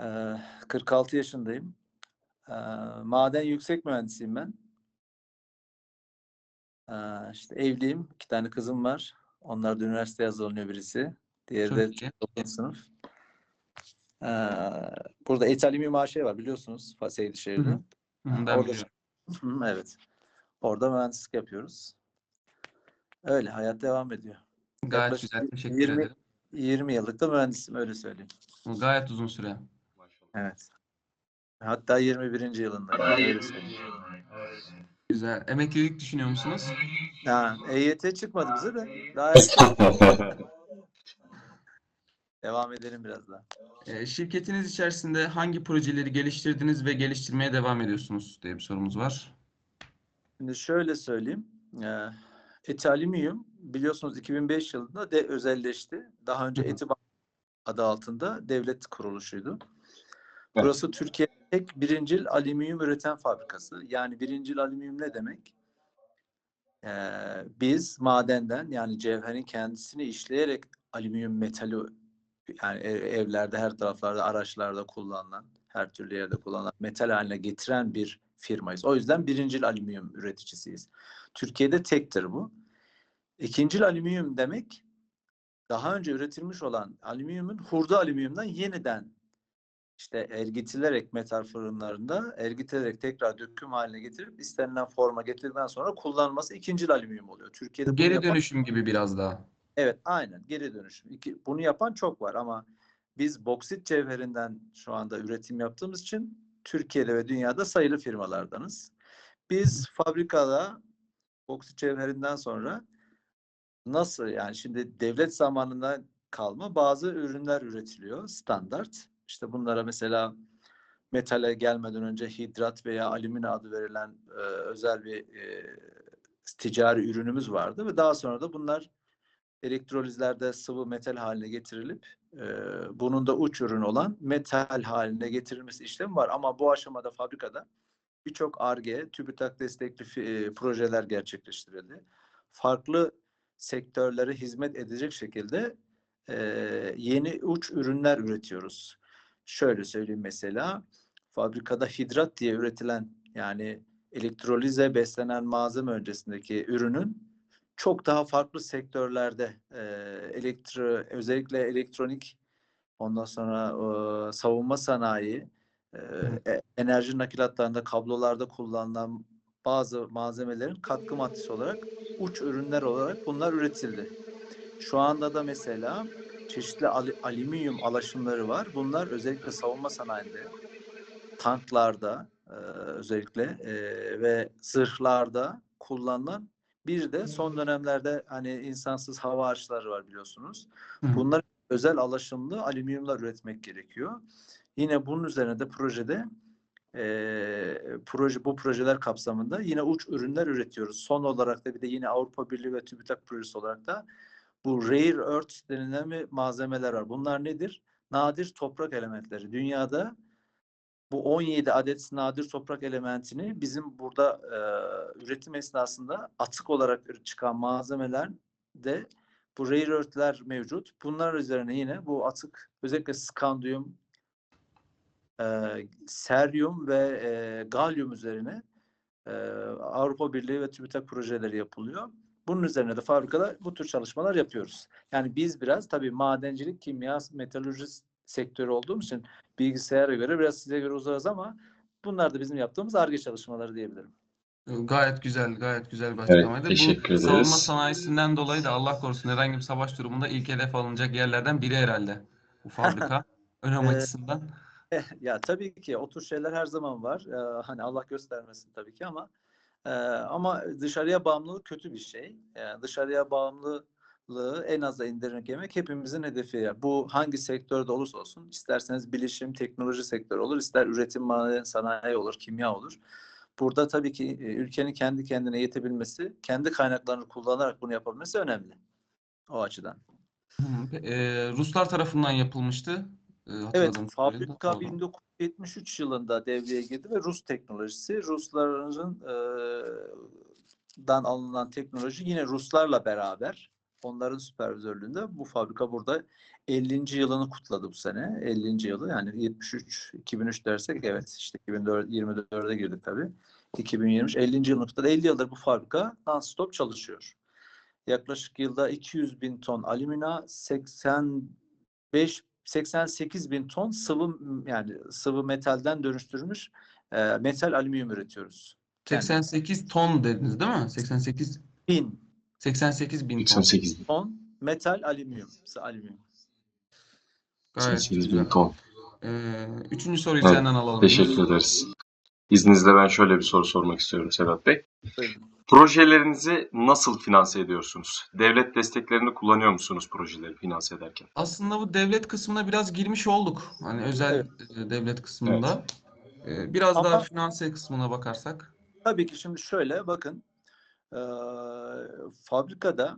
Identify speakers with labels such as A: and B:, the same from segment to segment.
A: Ee, 46 yaşındayım. Maden yüksek mühendisiyim ben. İşte evliyim. iki tane kızım var. Onlar da üniversiteye hazırlanıyor birisi. Diğeri de. 9. sınıf. Burada Etalimim AŞ var biliyorsunuz
B: hı, Ben
A: Orada. Hı, evet. Orada mühendislik yapıyoruz. Öyle hayat devam ediyor.
B: Gayet
A: Yaklaşık
B: güzel. Teşekkür
A: 20
B: ederim.
A: 20 yıllık da mühendisim öyle söyleyeyim.
B: Gayet uzun süre.
A: Evet. Hatta 21. yılındayım. Öyle söyleyeyim.
B: Güzel. Emeklilik düşünüyor musunuz?
A: Ha, EYT çıkmadı bize de. Daha devam edelim biraz daha.
B: Ee, şirketiniz içerisinde hangi projeleri geliştirdiniz ve geliştirmeye devam ediyorsunuz diye bir sorumuz var.
A: Şimdi şöyle söyleyeyim. Eti Alüminyum biliyorsunuz 2005 yılında de özelleşti. Daha önce
B: Hı hı.
A: Eti Bank adı altında devlet kuruluşuydu. Burası Türkiye'nin tek birincil alüminyum üreten fabrikası. Yani birincil alüminyum ne demek? Ee, biz madenden yani cevherin kendisini işleyerek alüminyum metali yani ev- evlerde her taraflarda araçlarda kullanılan her türlü yerde kullanılan metal haline getiren bir firmayız. O yüzden birincil alüminyum üreticisiyiz. Türkiye'de tektir bu. İkincil alüminyum demek daha önce üretilmiş olan alüminyumun hurda alüminyumdan yeniden işte ergitilerek metal fırınlarında ergitilerek tekrar döküm haline getirip istenilen forma getirdikten sonra kullanılması ikincil alüminyum oluyor. Türkiye'de
B: Geri
A: yapan-
B: dönüşüm gibi biraz daha.
A: Evet, aynen geri dönüşüm. İki, bunu yapan çok var ama biz boksit cevherinden şu anda üretim yaptığımız için Türkiye'de ve dünyada sayılı firmalardanız. Biz fabrikada boksit cevherinden sonra nasıl yani şimdi devlet zamanında kalma bazı ürünler üretiliyor standart. İşte bunlara mesela metale gelmeden önce hidrat veya alümina adı verilen e, özel bir e, ticari ürünümüz vardı ve daha sonra da bunlar elektrolizlerde sıvı metal haline getirilip e, bunun da uç ürün olan metal haline getirilmesi işlemi var. Ama bu aşamada fabrikada birçok ARGE, TÜBİTAK destekli e, projeler gerçekleştirildi. Farklı sektörlere hizmet edecek şekilde e, yeni uç ürünler üretiyoruz. Şöyle söyleyeyim mesela fabrikada hidrat diye üretilen yani elektrolize beslenen malzeme öncesindeki ürünün çok daha farklı sektörlerde e, elektro özellikle elektronik ondan sonra e, savunma sanayi e, e, enerji nakilatlarında kablolarda kullanılan bazı malzemelerin katkı maddesi olarak uç ürünler olarak bunlar üretildi. Şu anda da mesela çeşitli al- alüminyum alaşımları var. Bunlar özellikle savunma sanayinde, tanklarda e, özellikle e, ve zırhlarda kullanılan bir de son dönemlerde hani insansız hava araçları var biliyorsunuz. Bunlar özel alaşımlı alüminyumlar üretmek gerekiyor. Yine bunun üzerine de projede eee, proje bu projeler kapsamında yine uç ürünler üretiyoruz. Son olarak da bir de yine Avrupa Birliği ve TÜBİTAK projesi olarak da bu rare earth denilen bir malzemeler var. Bunlar nedir? Nadir toprak elementleri. Dünyada bu 17 adet nadir toprak elementini bizim burada eee, üretim esnasında atık olarak çıkan malzemeler de bu rare earth'ler mevcut. Bunlar üzerine yine bu atık özellikle skandiyum, eee seryum ve eee, galyum üzerine eee, Avrupa Birliği ve TÜBİTAK projeleri yapılıyor. Bunun üzerine de fabrikada bu tür çalışmalar yapıyoruz. Yani biz biraz tabii madencilik, kimya, metalurji sektörü olduğumuz için bilgisayara göre biraz size göre uzarız ama bunlar da bizim yaptığımız ARGE çalışmaları diyebilirim.
B: Gayet güzel, gayet güzel bir
C: Evet,
B: açıklamaydı. Bu
C: teşekkür
B: savunma
C: ederiz.
B: sanayisinden dolayı da Allah korusun herhangi bir savaş durumunda ilk hedef alınacak yerlerden biri herhalde bu fabrika. Önem
A: Ee,
B: açısından.
A: Ya tabii ki o tür şeyler her zaman var. Ee, hani Allah göstermesin tabii ki ama ee, ama dışarıya bağımlılık kötü bir şey. Yani dışarıya bağımlılığı en aza indirgemek hepimizin hedefi. Yani bu hangi sektörde olursa olsun, isterseniz bilişim, teknoloji sektörü olur, ister üretim, sanayi olur, kimya olur. Burada tabii ki ülkenin kendi kendine yetebilmesi, kendi kaynaklarını kullanarak bunu yapabilmesi önemli. O açıdan.
B: Hı, e, Ruslar tarafından yapılmıştı. E,
A: evet, fabrika
B: 19
A: 73 yılında devreye girdi ve Rus teknolojisi Rusların e, dan alınan teknoloji yine Ruslarla beraber onların süpervizörlüğünde bu fabrika burada 50. yılını kutladı bu sene. 50. yılı yani 73 2003 dersek evet işte 2024'e girdik tabii. 2023 50. yılını kutladı. 50 yıldır bu fabrika non-stop çalışıyor. Yaklaşık yılda 200 bin ton alümina, 85 88 bin ton sıvı yani sıvı metalden dönüştürülmüş e, metal alüminyum üretiyoruz.
B: 88 ton dediniz değil mi? 88
A: Bin
B: 88 bin ton.
C: 88 bin.
A: ton metal alüminyum. Alüminyum.
B: Gayet
C: 88 bin
B: güzel.
C: ton.
B: Ee, üçüncü soruyu
C: Evet,
B: senden alalım.
C: Teşekkür ederiz. İzninizle ben şöyle bir soru sormak istiyorum Sedat Bey.
A: Buyurun.
C: Projelerinizi nasıl finanse ediyorsunuz? Devlet desteklerini kullanıyor musunuz projeleri finanse ederken?
B: Aslında bu devlet kısmına biraz girmiş olduk. Hani özel
A: Evet.
B: e, devlet kısmında. Ee, biraz
A: Ama-
B: daha finanse kısmına bakarsak.
A: Tabii ki şimdi şöyle bakın eee, fabrikada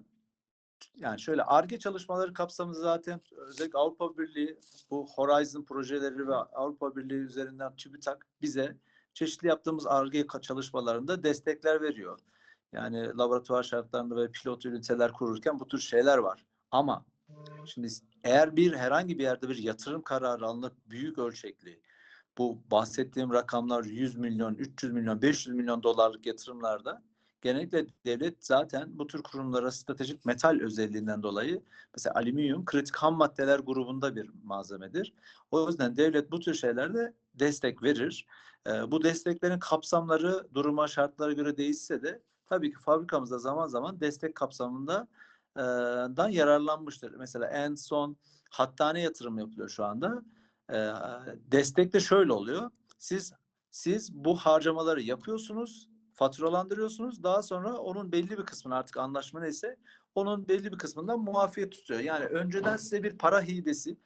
A: yani şöyle ARGE çalışmaları kapsamında zaten özellikle Avrupa Birliği bu Horizon projeleri ve Avrupa Birliği üzerinden TÜBİTAK bize çeşitli yaptığımız ARGE çalışmalarında destekler veriyor. Yani laboratuvar şartlarında ve pilot üniteler kururken bu tür şeyler var. Ama şimdi eğer bir herhangi bir yerde bir yatırım kararı alınıp büyük ölçekli bu bahsettiğim rakamlar 100 milyon, 300 milyon, 500 milyon dolarlık yatırımlarda genellikle devlet zaten bu tür kurumlara stratejik metal özelliğinden dolayı mesela alüminyum kritik ham maddeler grubunda bir malzemedir. O yüzden devlet bu tür şeylerde destek verir. Ee, bu desteklerin kapsamları duruma şartlara göre değişse de tabii ki fabrikamızda zaman zaman destek kapsamında e, dan yararlanmıştır. Mesela en son hattane yatırım yapılıyor şu anda. Ee, destek de şöyle oluyor. Siz siz bu harcamaları yapıyorsunuz, faturalandırıyorsunuz. Daha sonra onun belli bir kısmını artık anlaşma neyse onun belli bir kısmından muafiyet tutuyor. Yani önceden size bir para hibesi,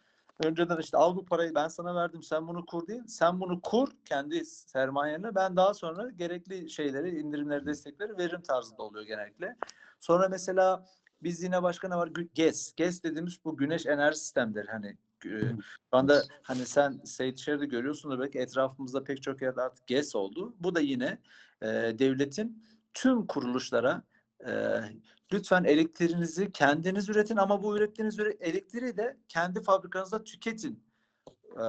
A: önceden işte al bu parayı ben sana verdim sen bunu kur değil. Sen bunu kur kendi sermayenle ben daha sonra gerekli şeyleri, indirimleri, destekleri veririm tarzında oluyor genellikle. Sonra mesela biz yine başka ne var? GES. GES dediğimiz bu güneş enerji sistemleri hani şu anda hani sen Seyitşehir'de görüyorsunuz belki etrafımızda pek çok yerde artık GES oldu. Bu da yine e, devletin tüm kuruluşlara e, lütfen elektriğinizi kendiniz üretin ama bu ürettiğiniz üre- elektriği de kendi fabrikanızda tüketin. E,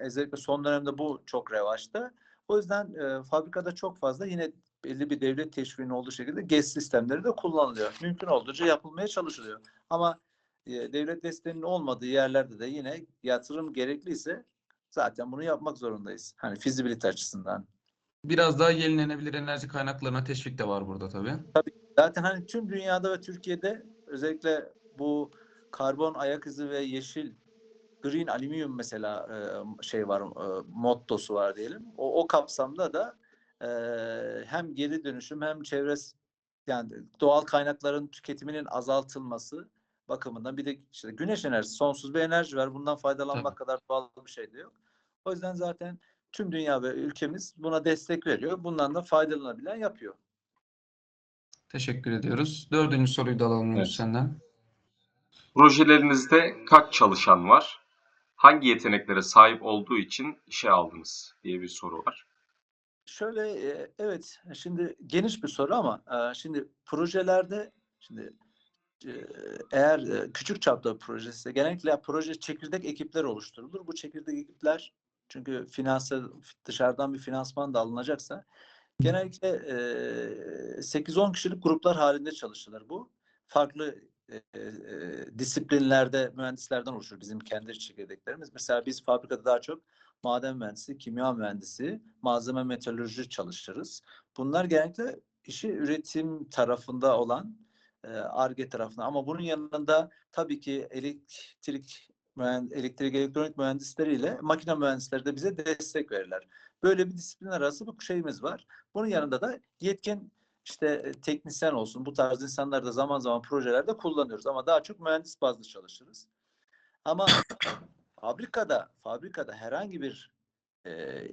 A: özellikle son dönemde bu çok revaçta. O yüzden e, fabrikada çok fazla yine belli bir devlet teşviğinin olduğu şekilde GES sistemleri de kullanılıyor. Mümkün olduğunca yapılmaya çalışılıyor. Ama e, devlet desteğinin olmadığı yerlerde de yine yatırım gerekliyse zaten bunu yapmak zorundayız. Hani fizibilite açısından.
B: Biraz daha yenilenebilir enerji kaynaklarına teşvik de var burada tabii.
A: Zaten hani tüm dünyada ve Türkiye'de özellikle bu karbon ayak izi ve yeşil green alüminyum mesela e, şey var e, mottosu var diyelim. O, o kapsamda da e, hem geri dönüşüm hem çevres yani doğal kaynakların tüketiminin azaltılması bakımından bir de işte güneş enerjisi sonsuz bir enerji var. Bundan faydalanmak kadar doğal bir şey de yok. O yüzden zaten tüm dünya ve ülkemiz buna destek veriyor. Bundan da faydalanabilen yapıyor.
B: Teşekkür ediyoruz. Dördüncü soruyu da alalım
C: Evet.
B: senden.
C: Projelerinizde kaç çalışan var? Hangi yeteneklere sahip olduğu için işe aldınız diye bir soru var.
A: Şöyle e, evet şimdi geniş bir soru ama e, şimdi projelerde şimdi e, eğer küçük çapta bir projesi genellikle proje çekirdek ekipler oluşturulur. Bu çekirdek ekipler çünkü finanse dışarıdan bir finansman da alınacaksa genellikle e, 8-10 kişilik gruplar halinde çalışılır bu. Farklı e, e, disiplinlerde mühendislerden oluşur bizim kendi çekirdeklerimiz. Mesela biz fabrikada daha çok maden mühendisi, kimya mühendisi, malzeme metalürjisi çalışırız. Bunlar genellikle işi üretim tarafında olan ARGE tarafında ama bunun yanında tabii ki elektrik mühend- elektrik elektronik mühendisleriyle makine mühendisleri de bize destek verirler. Böyle bir disiplin arası bir şeyimiz var. Bunun yanında da yetkin işte e, teknisyen olsun bu tarz insanları da zaman zaman projelerde kullanıyoruz ama daha çok mühendis bazlı çalışırız. Ama fabrikada fabrikada herhangi bir e,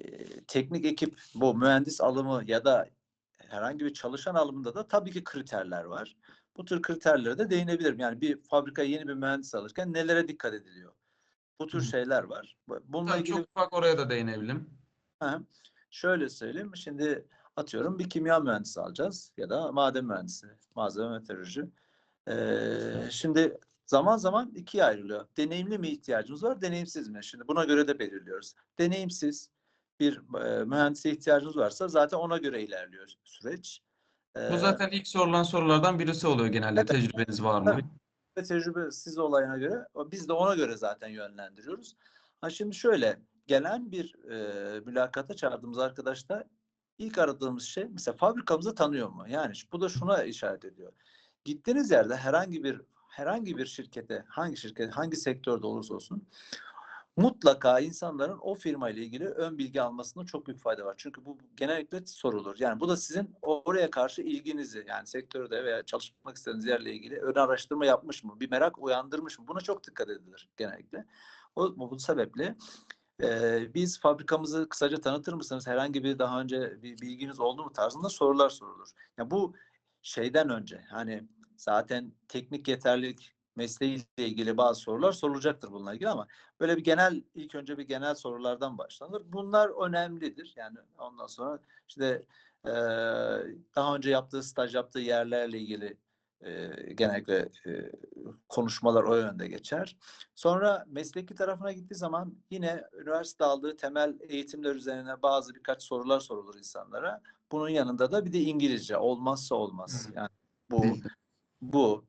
A: teknik ekip bu mühendis alımı ya da herhangi bir çalışan alımında da tabii ki kriterler var. Bu tür kriterlere de değinebilirim. Yani bir fabrikaya yeni bir mühendis alırken nelere dikkat ediliyor? Bu tür şeyler var. Bununla
B: Tabii
A: ilgili
B: çok ufak oraya da değinebilirim.
A: Şöyle söyleyeyim. Şimdi atıyorum bir kimya mühendisi alacağız ya da maden mühendisi, malzeme meteoroloji. Ee, şimdi zaman zaman ikiye ayrılıyor. Deneyimli mi ihtiyacımız var, deneyimsiz mi? Şimdi buna göre de belirliyoruz. Deneyimsiz bir e, mühendise ihtiyacımız varsa zaten ona göre ilerliyor süreç. Ee,
B: Bu zaten ilk sorulan sorulardan birisi oluyor genelde.
A: Evet.
B: Tecrübeniz var mı?
A: Ve tecrübesiz olayına göre biz de ona göre zaten yönlendiriyoruz. Ha şimdi şöyle gelen bir e, mülakata çağırdığımız arkadaşta ilk aradığımız şey mesela fabrikamızı tanıyor mu? Yani bu da şuna işaret ediyor. Gittiğiniz yerde herhangi bir herhangi bir şirkete, hangi şirket, hangi sektörde olursa olsun mutlaka insanların o firma ile ilgili ön bilgi almasında çok büyük fayda var. Çünkü bu genellikle sorulur. Yani bu da sizin oraya karşı ilginizi yani sektörde veya çalışmak istediğiniz yerle ilgili ön araştırma yapmış mı? Bir merak uyandırmış mı? Buna çok dikkat edilir genellikle. O, bu, sebeple e, biz fabrikamızı kısaca tanıtır mısınız? Herhangi bir daha önce bir bilginiz oldu mu tarzında sorular sorulur. Ya bu şeyden önce hani zaten teknik yeterlilik mesleğiyle ilgili bazı sorular sorulacaktır bununla ilgili ama böyle bir genel ilk önce bir genel sorulardan başlanır. Bunlar önemlidir. Yani ondan sonra işte eee, daha önce yaptığı staj yaptığı yerlerle ilgili eee, genellikle eee, konuşmalar o yönde geçer. Sonra mesleki tarafına gittiği zaman yine üniversite aldığı temel eğitimler üzerine bazı birkaç sorular sorulur insanlara. Bunun yanında da bir de İngilizce olmazsa olmaz. Yani bu bu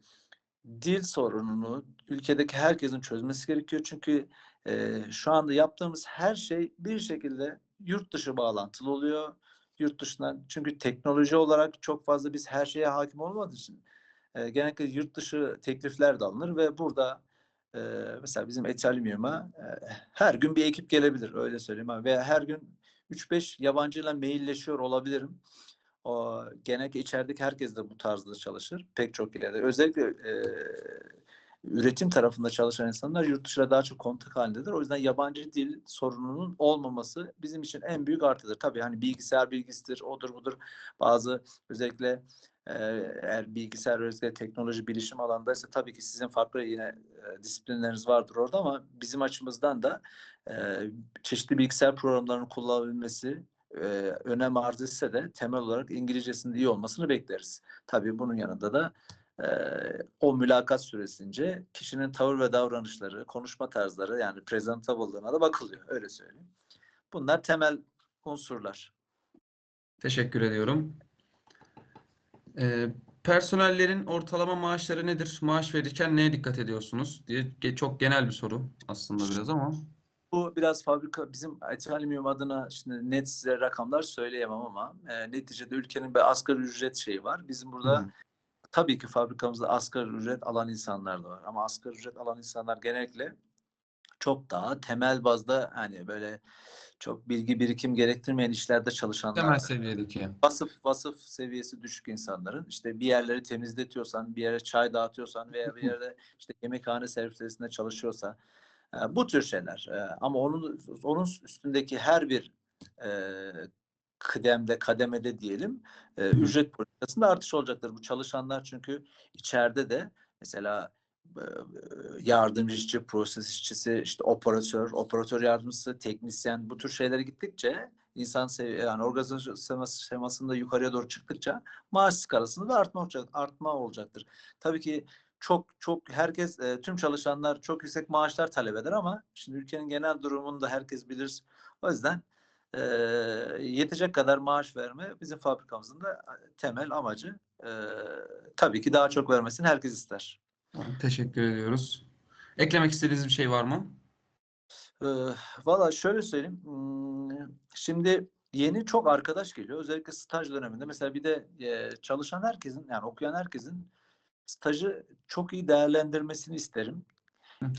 A: dil sorununu ülkedeki herkesin çözmesi gerekiyor. Çünkü e, şu anda yaptığımız her şey bir şekilde yurt dışı bağlantılı oluyor. Yurt dışından çünkü teknoloji olarak çok fazla biz her şeye hakim olmadığı için e, genellikle yurt dışı teklifler de alınır ve burada e, mesela bizim Etalimiyum'a e, her gün bir ekip gelebilir öyle söyleyeyim veya her gün 3-5 yabancıyla mailleşiyor olabilirim. O genellikle içerideki herkes de bu tarzda çalışır. Pek çok yerde. Özellikle e, üretim tarafında çalışan insanlar yurt dışıyla daha çok kontak halindedir. O yüzden yabancı dil sorununun olmaması bizim için en büyük artıdır. Tabii hani bilgisayar bilgisidir, odur budur. Bazı özellikle e, eğer bilgisayar özellikle teknoloji bilişim alanındaysa tabii ki sizin farklı yine e, disiplinleriniz vardır orada ama bizim açımızdan da e, çeşitli bilgisayar programlarının kullanılabilmesi e, önem arz etse de temel olarak İngilizcesinin iyi olmasını bekleriz. Tabii bunun yanında da e, o mülakat süresince kişinin tavır ve davranışları, konuşma tarzları yani presentable'lığına da bakılıyor. Öyle söyleyeyim. Bunlar temel unsurlar.
B: Teşekkür ediyorum. Ee, personellerin ortalama maaşları nedir? Maaş verirken neye dikkat ediyorsunuz diye çok genel bir soru aslında biraz ama.
A: Bu biraz fabrika bizim Etalimiyum adına şimdi net size rakamlar söyleyemem ama e, neticede ülkenin bir asgari ücret şeyi var. Bizim burada
B: Hı.
A: tabii ki fabrikamızda asgari ücret alan insanlar da var. Ama asgari ücret alan insanlar genellikle çok daha temel bazda hani böyle çok bilgi birikim gerektirmeyen işlerde çalışanlar.
B: Temel seviyedeki.
A: Vasıf vasıf seviyesi düşük insanların işte bir yerleri temizletiyorsan, bir yere çay dağıtıyorsan veya bir yerde işte yemekhane servislerinde çalışıyorsa e, bu tür şeyler. E, ama onun onun üstündeki her bir e, kıdemde, kademede diyelim e, ücret politikasında artış olacaktır. Bu çalışanlar çünkü içeride de mesela e, yardımcı işçi, proses işçisi, işte operatör, operatör yardımcısı, teknisyen bu tür şeylere gittikçe insan sevi yani organizasyon semasında yukarıya doğru çıktıkça maaş skalasında da artma olacak, artma olacaktır. Tabii ki çok çok herkes e, tüm çalışanlar çok yüksek maaşlar talep eder ama şimdi ülkenin genel durumunu da herkes bilir. O yüzden e, yetecek kadar maaş verme bizim fabrikamızın da temel amacı. E, tabii ki daha çok vermesini herkes ister.
B: Teşekkür ediyoruz. Eklemek istediğiniz bir şey var mı?
A: Ee, Valla şöyle söyleyeyim. Hmm, Şimdi yeni çok arkadaş geliyor. Özellikle staj döneminde. Mesela bir de e, çalışan herkesin yani okuyan herkesin stajı çok iyi değerlendirmesini isterim.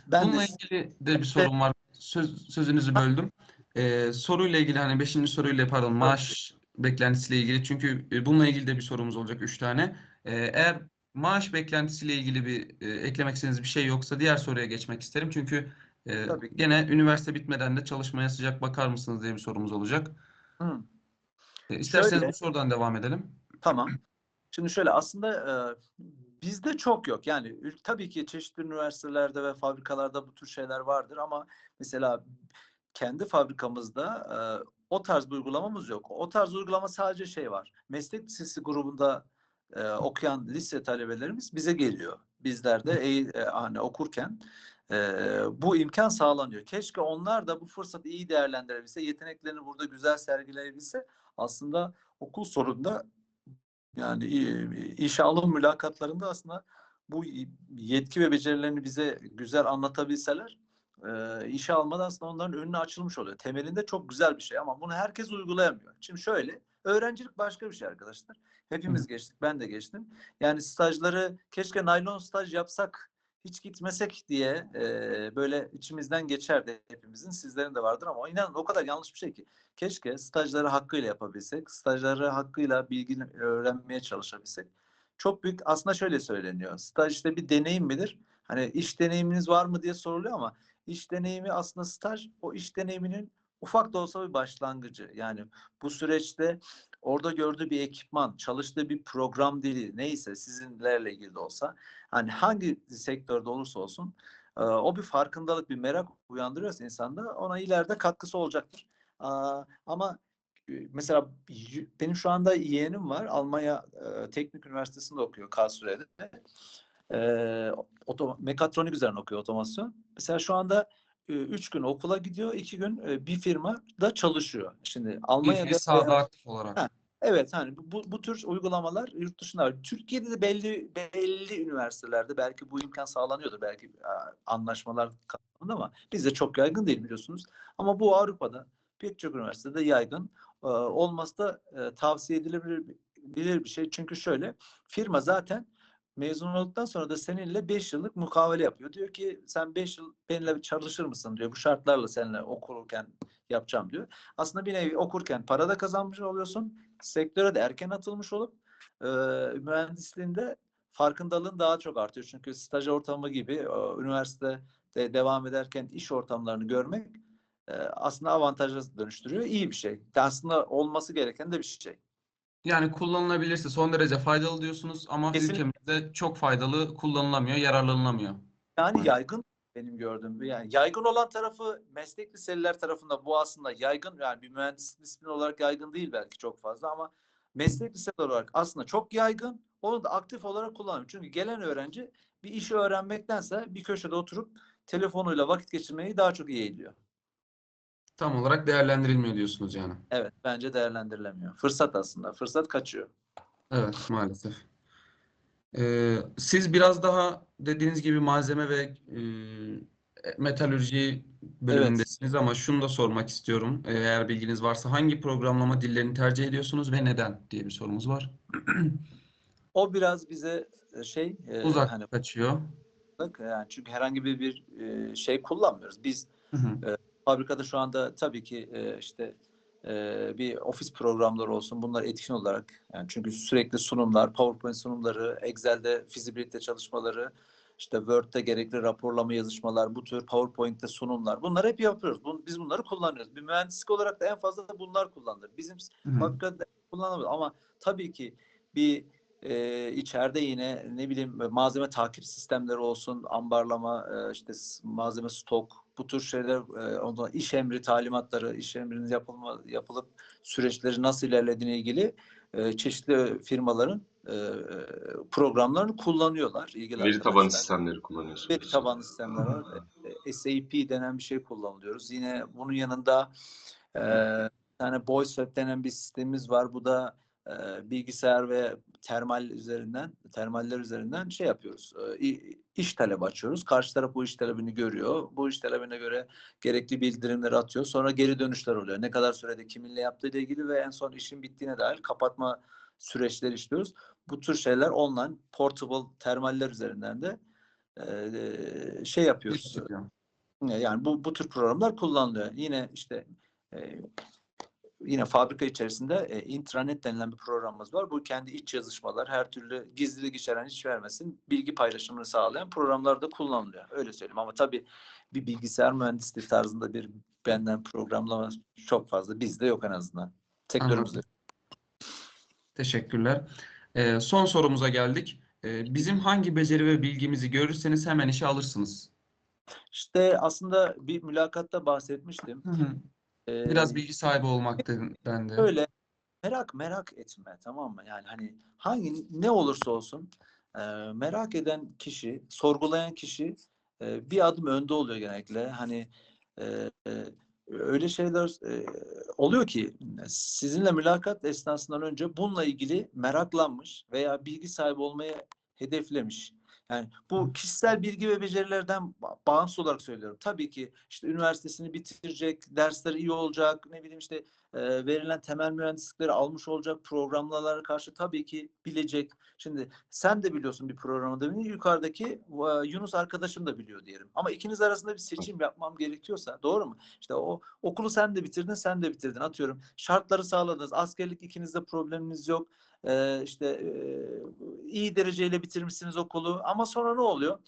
A: Ben
B: Bununla
A: de
B: ilgili de bir sorum var. Söz, sözünüzü böldüm. Ee, soruyla ilgili hani beşinci soruyla pardon maaş beklentisiyle ilgili çünkü e, bununla ilgili de bir sorumuz olacak üç tane. Ee, eğer maaş beklentisiyle ilgili bir e, eklemek istediğiniz bir şey yoksa diğer soruya geçmek isterim. Çünkü e,
A: Tabii
B: gene üniversite bitmeden de çalışmaya sıcak bakar mısınız diye bir sorumuz olacak.
A: Hı.
B: E, isterseniz
A: Şöyle-
B: bu sorudan devam edelim.
A: Tamam. Şimdi şöyle aslında e, bizde çok yok. Yani tabii ki çeşitli üniversitelerde ve fabrikalarda bu tür şeyler vardır ama mesela kendi fabrikamızda e, o tarz bir uygulamamız yok. O tarz uygulama sadece şey var. Meslek lisesi grubunda e, okuyan lise talebelerimiz bize geliyor. bizler de e, hani okurken e, bu imkan sağlanıyor. Keşke onlar da bu fırsatı iyi değerlendirebilse, yeteneklerini burada güzel sergileyebilse aslında okul sorununda yani işe alım mülakatlarında aslında bu yetki ve becerilerini bize güzel anlatabilseler e, işe almada aslında onların önüne açılmış oluyor. Temelinde çok güzel bir şey ama bunu herkes uygulayamıyor. Şimdi şöyle, öğrencilik başka bir şey arkadaşlar. Hepimiz geçtik, ben de geçtim. Yani stajları keşke naylon staj yapsak, hiç gitmesek diye e, böyle içimizden geçerdi hepimizin. Sizlerin de vardır ama inanın o kadar yanlış bir şey ki. Keşke stajları hakkıyla yapabilsek, stajları hakkıyla bilgi öğrenmeye çalışabilsek. Çok büyük aslında şöyle söyleniyor. Staj işte bir deneyim midir? Hani iş deneyiminiz var mı diye soruluyor ama iş deneyimi aslında staj o iş deneyiminin ufak da olsa bir başlangıcı. Yani bu süreçte orada gördüğü bir ekipman, çalıştığı bir program dili neyse sizinlerle ilgili de olsa hani hangi sektörde olursa olsun e, o bir farkındalık, bir merak uyandırıyorsa insanda ona ileride katkısı olacaktır. Ama e, mesela benim şu anda yeğenim var. Almanya e, Teknik Üniversitesi'nde okuyor Karlsruhe'de. E, oto, mekatronik üzerine okuyor otomasyon. Mesela şu anda üç gün okula gidiyor, iki gün e, bir firmada çalışıyor. Şimdi Almanya'da
B: sahada aktif olarak.
A: Ha. Evet hani bu, bu tür uygulamalar yurt dışında var. Türkiye'de de belli belli üniversitelerde belki bu imkan sağlanıyordur belki e, anlaşmalar kapsamında ama bizde çok yaygın değil biliyorsunuz. Ama bu Avrupa'da pek çok üniversitede yaygın e, olması da e, tavsiye edilebilir bilir bir şey. Çünkü şöyle firma zaten mezun olduktan sonra da seninle 5 yıllık mukavele yapıyor. Diyor ki sen 5 yıl benimle çalışır mısın diyor. Bu şartlarla seninle okurken yapacağım diyor. Aslında bir nevi okurken para da kazanmış oluyorsun. Sektöre de erken atılmış olup e, mühendisliğinde farkındalığın daha çok artıyor. Çünkü staj ortamı gibi e, üniversitede devam ederken iş ortamlarını görmek e, aslında avantaja dönüştürüyor. İyi bir şey. Aslında olması gereken de bir şey.
B: Yani kullanılabilirse son derece faydalı diyorsunuz ama
A: Kesinlikle.
B: ülkemizde çok faydalı kullanılamıyor, yararlanılamıyor.
A: Yani yaygın benim gördüğüm. Yani yaygın olan tarafı meslek liseliler tarafında bu aslında yaygın yani bir mühendis disiplini olarak yaygın değil belki çok fazla ama meslek liseleri olarak aslında çok yaygın. Onu da aktif olarak kullanıyor. Çünkü gelen öğrenci bir işi öğrenmektense bir köşede oturup telefonuyla vakit geçirmeyi daha çok iyi ediyor.
B: Tam olarak değerlendirilmiyor diyorsunuz yani.
A: Evet bence değerlendirilemiyor. Fırsat aslında. Fırsat kaçıyor.
B: Evet, maalesef. Ee, siz biraz daha dediğiniz gibi malzeme ve e, metalürji bölümündesiniz ama şunu da sormak istiyorum. Ee, Eğer bilginiz varsa hangi programlama dillerini tercih ediyorsunuz ve neden diye bir sorumuz var.
A: O biraz bize e, şey e,
B: Uzak
A: hani
B: kaçıyor.
A: yani çünkü herhangi bir, bir e, şey kullanmıyoruz. Biz
B: Hı hı.
A: Fabrikada şu anda tabii ki e, işte e, bir ofis programları olsun bunlar etkin olarak yani çünkü sürekli sunumlar, PowerPoint sunumları, Excel'de fizibilite çalışmaları, işte Word'de gerekli raporlama yazışmalar, bu tür PowerPoint'te sunumlar bunları hep yapıyoruz. Bun- biz bunları kullanıyoruz. Bir mühendislik olarak da en fazla da bunlar kullanılır. Bizim
B: Hı hı.
A: fabrikada kullanılır ama tabii ki bir e, içeride yine ne bileyim malzeme takip sistemleri olsun, ambarlama, e, işte malzeme stok, bu tür şeyler, e, ondan iş emri talimatları, iş emrinin yapılma, yapılıp süreçleri nasıl ilerlediğine ilgili e, çeşitli firmaların e, programlarını kullanıyorlar. ilgili
C: Veri tabanı sistemleri kullanıyorsunuz.
A: Veri tabanlı sistemler var. E, SAP denen bir şey kullanıyoruz. Yine bunun yanında e, bir tane denen bir sistemimiz var. Bu da e, bilgisayar ve termal üzerinden, termaller üzerinden şey yapıyoruz. E, iş talebi açıyoruz. Karşı taraf bu iş talebini görüyor. Bu iş talebine göre gerekli bildirimleri atıyor. Sonra geri dönüşler oluyor. Ne kadar sürede kiminle yaptığı ile ilgili ve en son işin bittiğine dair kapatma süreçleri işliyoruz. Bu tür şeyler online, portable termaller üzerinden de e, şey yapıyoruz. Yani bu bu tür programlar kullanılıyor. Yine işte e, yine fabrika içerisinde e, intranet denilen bir programımız var. Bu kendi iç yazışmalar, her türlü gizlilik içeren hiç vermesin, bilgi paylaşımını sağlayan programlarda kullanılıyor. Öyle söyleyeyim ama tabii bir bilgisayar mühendisliği tarzında bir benden programlama çok fazla bizde yok en azından. Sektörümüzde.
B: Anladım. Teşekkürler. Ee, son sorumuza geldik. Ee, bizim hangi beceri ve bilgimizi görürseniz hemen işe alırsınız.
A: İşte aslında bir mülakatta bahsetmiştim.
B: Hı hı.
A: Ee,
B: Biraz bilgi sahibi olmak dedim ben de.
A: Öyle merak merak etme tamam mı? Yani hani hangi ne olursa olsun e, merak eden kişi, sorgulayan kişi e, bir adım önde oluyor genellikle. Hani e, e, öyle şeyler e, oluyor ki sizinle mülakat esnasından önce bununla ilgili meraklanmış veya bilgi sahibi olmayı hedeflemiş. Yani bu kişisel bilgi ve becerilerden ba- bağımsız olarak söylüyorum. Tabii ki işte üniversitesini bitirecek, dersleri iyi olacak, ne bileyim işte e, verilen temel mühendislikleri almış olacak, programlara karşı tabii ki bilecek. Şimdi sen de biliyorsun bir programda yukarıdaki e, Yunus arkadaşım da biliyor diyelim. Ama ikiniz arasında bir seçim yapmam gerekiyorsa, doğru mu? İşte o okulu sen de bitirdin, sen de bitirdin. Atıyorum şartları sağladınız. Askerlik ikinizde probleminiz yok. Ee, işte e, iyi dereceyle bitirmişsiniz okulu ama sonra ne oluyor?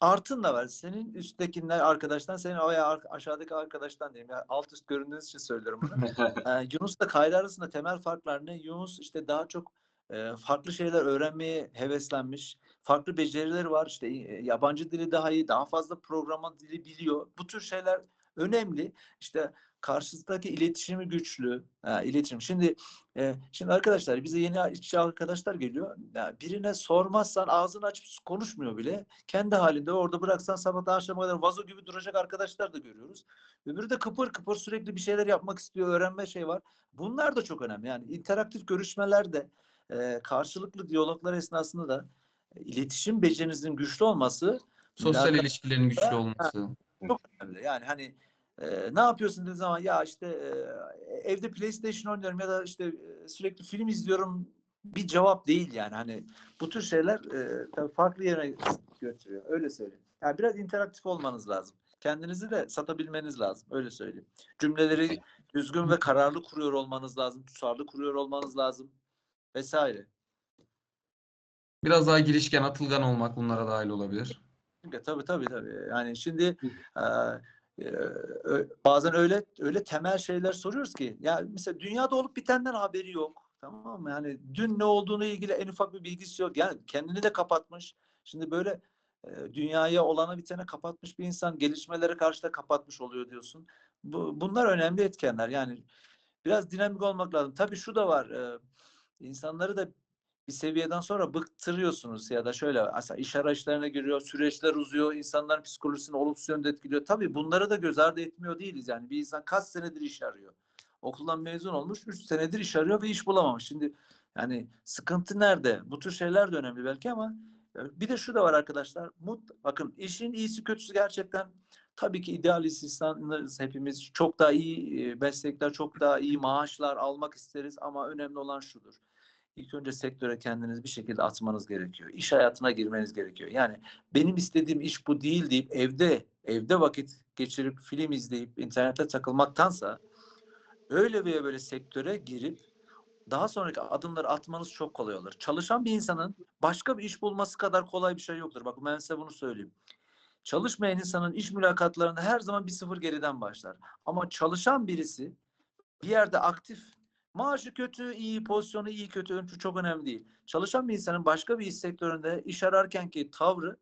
A: Artın da var. Senin üsttekiler arkadaştan, senin veya aşağıdaki arkadaştan diyeyim. Yani alt üst göründüğünüz için söylüyorum bunu. Ee, Yunus'la Kayra arasında temel farklar ne? Yunus işte daha çok e, farklı şeyler öğrenmeye heveslenmiş. Farklı becerileri var. İşte e, yabancı dili daha iyi, daha fazla programa dili biliyor. Bu tür şeyler önemli. İşte karşısındaki iletişimi güçlü. Ha, iletişim. Şimdi e, şimdi arkadaşlar bize yeni işçi arkadaşlar geliyor. Ya birine sormazsan ağzını açıp konuşmuyor bile. Kendi halinde orada bıraksan sabahtan akşama kadar vazo gibi duracak arkadaşlar da görüyoruz. Öbürü de kıpır kıpır sürekli bir şeyler yapmak istiyor, öğrenme şey var. Bunlar da çok önemli. Yani interaktif görüşmeler de e, karşılıklı diyaloglar esnasında da e, iletişim becerinizin güçlü olması
B: Sosyal ilişkilerin güçlü olması.
A: çok önemli. Yani hani e, ne yapıyorsun dediği zaman ya işte e, evde PlayStation oynuyorum ya da işte e, sürekli film izliyorum bir cevap değil yani hani bu tür şeyler e, tabii farklı yere götürüyor. Öyle söyleyeyim. Yani biraz interaktif olmanız lazım. Kendinizi de satabilmeniz lazım. Öyle söyleyeyim. Cümleleri düzgün ve kararlı kuruyor olmanız lazım. Tutarlı kuruyor olmanız lazım. Vesaire.
B: Biraz daha girişken, atılgan olmak bunlara dahil olabilir.
A: Tabii tabii tabii. tabii. Yani şimdi e, bazen öyle öyle temel şeyler soruyoruz ki ya mesela dünyada olup bitenden haberi yok. Tamam mı? Yani dün ne olduğunu ilgili en ufak bir bilgisi yok. Yani kendini de kapatmış. Şimdi böyle e, dünyaya olana bitene kapatmış bir insan gelişmelere karşı da kapatmış oluyor diyorsun. Bu, bunlar önemli etkenler. Yani biraz dinamik olmak lazım. Tabii şu da var. E, insanları da bir seviyeden sonra bıktırıyorsunuz ya da şöyle mesela iş arayışlarına giriyor, süreçler uzuyor, insanların psikolojisini olumsuz yönde etkiliyor. Tabii bunları da göz ardı etmiyor değiliz yani. Bir insan kaç senedir iş arıyor. Okuldan mezun olmuş, 3 senedir iş arıyor ve iş bulamamış. Şimdi yani sıkıntı nerede? Bu tür şeyler de önemli belki ama e, bir de şu da var arkadaşlar. Mut, bakın işin iyisi kötüsü gerçekten tabii ki idealist insanlarız hepimiz. Çok daha iyi e, meslekler, çok daha iyi maaşlar almak isteriz ama önemli olan şudur ilk önce sektöre kendinizi bir şekilde atmanız gerekiyor. İş hayatına girmeniz gerekiyor. Yani benim istediğim iş bu değil deyip evde evde vakit geçirip film izleyip internette takılmaktansa öyle veya böyle sektöre girip daha sonraki adımları atmanız çok kolay olur. Çalışan bir insanın başka bir iş bulması kadar kolay bir şey yoktur. Bakın ben size bunu söyleyeyim. Çalışmayan insanın iş mülakatlarında her zaman bir sıfır geriden başlar. Ama çalışan birisi bir yerde aktif Maaşı kötü, iyi, pozisyonu iyi, kötü, ölçü çok önemli değil. Çalışan bir insanın başka bir iş sektöründe iş ararken ki tavrı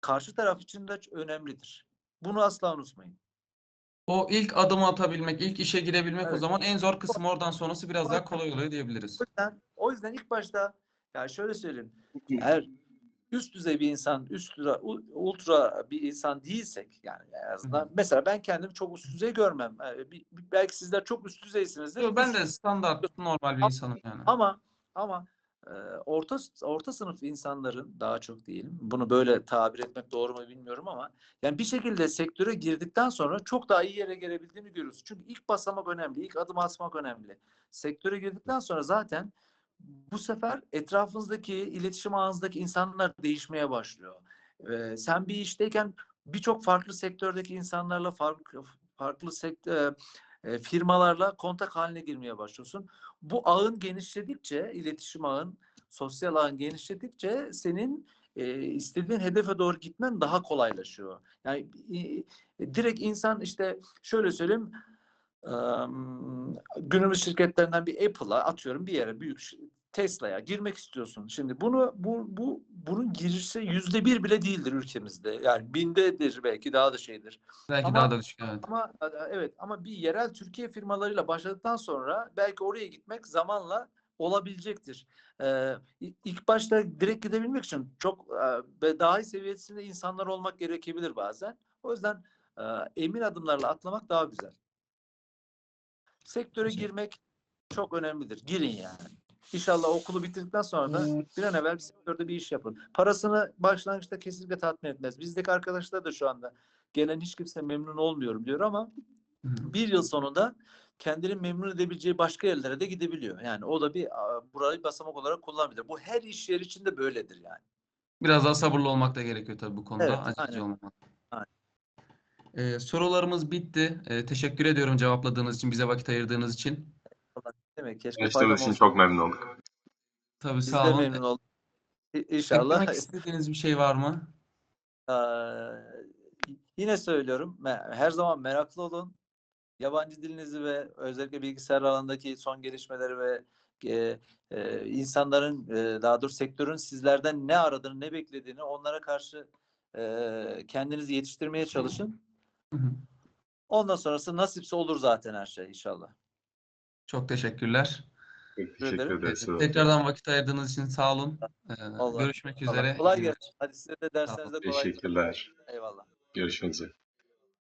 A: karşı taraf için de önemlidir. Bunu asla unutmayın.
B: O ilk adımı atabilmek, ilk işe girebilmek o
A: Evet.
B: zaman en zor kısmı oradan sonrası biraz daha kolay oluyor diyebiliriz.
A: O yüzden, o yüzden ilk başta ya şöyle söyleyeyim. Eğer üst düzey bir insan, üst düzey, ultra bir insan değilsek yani en azından mesela ben kendimi çok üst düzey görmem. Yani belki sizler çok üst düzeysinizdir.
B: Yo, Ben
A: Üst-
B: de standart, normal bir insanım yani.
A: Ama ama orta orta sınıf insanların daha çok diyelim. Bunu böyle tabir etmek doğru mu bilmiyorum ama yani bir şekilde sektöre girdikten sonra çok daha iyi yere gelebildiğini görüyoruz. Çünkü ilk basamak önemli, ilk adım atmak önemli. Sektöre girdikten sonra zaten bu sefer etrafınızdaki iletişim ağınızdaki insanlar değişmeye başlıyor. E, sen bir işteyken birçok farklı sektördeki insanlarla farklı farklı sektör firmalarla kontak haline girmeye başlıyorsun bu ağın genişledikçe, iletişim ağın, sosyal ağın genişledikçe senin e, istediğin hedefe doğru gitmen daha kolaylaşıyor. Yani e, direkt insan işte şöyle söyleyeyim, e, günümüz şirketlerinden bir Apple'a atıyorum bir yere büyük Tesla'ya girmek istiyorsun. Şimdi bunu bu bu bunun girişi yüzde bir bile değildir ülkemizde. Yani bindedir belki daha da şeydir.
B: Belki
A: Ama-
B: daha da düşük evet.
A: Ama evet ama bir yerel Türkiye firmalarıyla başladıktan sonra belki oraya gitmek zamanla olabilecektir. Ee, ilk başta direkt gidebilmek için çok e, daha iyi seviyesinde insanlar olmak gerekebilir bazen. O yüzden e, emin adımlarla atlamak daha güzel. Sektöre girmek çok önemlidir. Girin yani. İnşallah okulu bitirdikten sonra da bir an evvel bir sektörde bir iş yapın. Parasını başlangıçta kesinlikle tatmin etmez. Bizdeki arkadaşlar da şu anda gelen hiç kimse memnun olmuyorum diyor ama bir yıl sonunda kendini memnun edebileceği başka yerlere de gidebiliyor. Yani o da bir burayı basamak olarak kullanabilir. Bu her iş yeri için de böyledir yani.
B: Biraz daha sabırlı olmak da gerekiyor tabii bu konuda.
A: Evet, aynen.
B: olmamak.
A: Aynen.
B: Ee, sorularımız bitti. Ee, teşekkür ediyorum cevapladığınız için, bize vakit ayırdığınız için.
A: Demek keşke faydam
C: için çok memnun olduk.
B: Tabii
A: Biz
B: sağ
A: de
B: olun.
A: memnun olduk. İnşallah.
B: Eklemek istediğiniz bir şey var mı?
A: Eee, yine söylüyorum. Her zaman meraklı olun. Yabancı dilinizi ve özellikle bilgisayar alanındaki son gelişmeleri ve e, e, insanların e, daha doğrusu sektörün sizlerden ne aradığını, ne beklediğini onlara karşı e, kendinizi yetiştirmeye çalışın.
B: Hı hı.
A: Ondan sonrası nasipse olur zaten her şey inşallah.
B: Çok teşekkürler.
C: Teşekkür ederiz.
B: Tekrardan vakit ayırdığınız için sağ olun. Ee,
A: Allah-
B: görüşmek
A: Allah-
B: üzere.
A: Kolay gelsin. Hadi size de derslerinizde kolay gelsin.
C: Teşekkürler.
A: Eyvallah.
C: Görüşmek üzere.